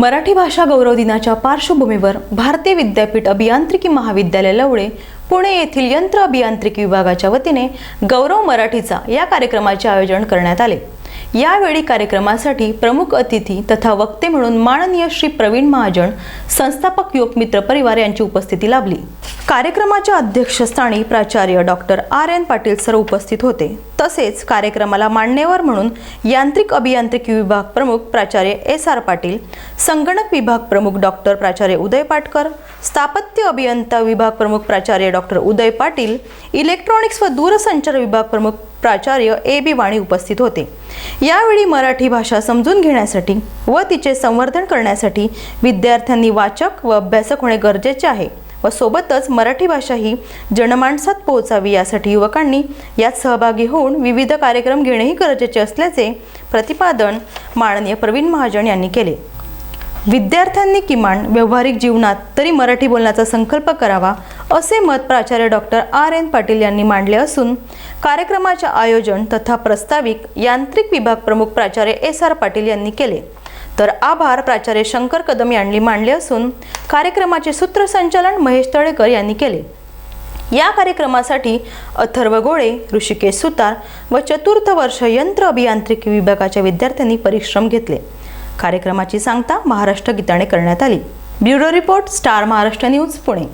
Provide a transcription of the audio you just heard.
मराठी भाषा गौरव दिनाच्या पार्श्वभूमीवर भारतीय विद्यापीठ अभियांत्रिकी महाविद्यालय लवळे पुणे येथील यंत्र अभियांत्रिकी विभागाच्या वतीने गौरव मराठीचा या कार्यक्रमाचे आयोजन करण्यात आले. यावेळी कार्यक्रमासाठी प्रमुख अतिथी तथा वक्ते म्हणून माननीय श्री प्रवीण महाजन संस्थापक योगमित्र परिवार यांची उपस्थिती लाभली. कार्यक्रमाच्या अध्यक्षस्थानी प्राचार्य doctor R N Patil sir उपस्थित होते. तसेच कार्यक्रमाला मान्यवर म्हणून यांत्रिक अभियांत्रिकी विभाग प्रमुख प्राचार्य एस आर पाटील संगणक विभाग प्रमुख डॉक्टर प्राचार्य उदय पाटकर स्थापत्य अभियंता विभाग प्रमुख प्राचार्य डॉक्टर उदय पाटील इलेक्ट्रॉनिक्स व दूरसंचार विभाग प्रमुख प्राचार्य ए बी वाणी उपस्थित होते. यावेळी मराठी भाषा समजून घेण्यासाठी व तिचे संवर्धन करण्यासाठी विद्यार्थ्यांनी वाचक व अभ्यासक होणे गरजेचे आहे. व सोबतच मराठी भाषा ही जनमानसात पोहोचावी यासाठी युवकांनी यात सहभागी होऊन विविध कार्यक्रम घेणेही गरजेचे असल्याचे प्रतिपादन माननीय प्रवीण महाजन यांनी केले. विद्यार्थ्यांनी किमान व्यावहारिक जीवनात तरी मराठी बोलण्याचा संकल्प करावा असे मत प्राचार्य डॉक्टर आर. एन. पाटील यांनी मांडले असून कार्यक्रमाचे आयोजन तथा प्रस्ताविक यांत्रिक विभाग प्रमुख प्राचार्य एस. आर. पाटील यांनी केले. तर आभार प्राचार्य शंकर कदम यांनी मांडले असून कार्यक्रमाचे सूत्रसंचालन महेश तळेकर यांनी केले. या कार्यक्रमासाठी अथर्व गोळे ऋषिकेश सुतार व चतुर्थ वर्ष यंत्र अभियांत्रिकी विभागाच्या विद्यार्थ्यांनी परिश्रम घेतले. कार्यक्रमाची सांगता महाराष्ट्र गीताने करण्यात आली. Bureau report star Maharashtra news Pune.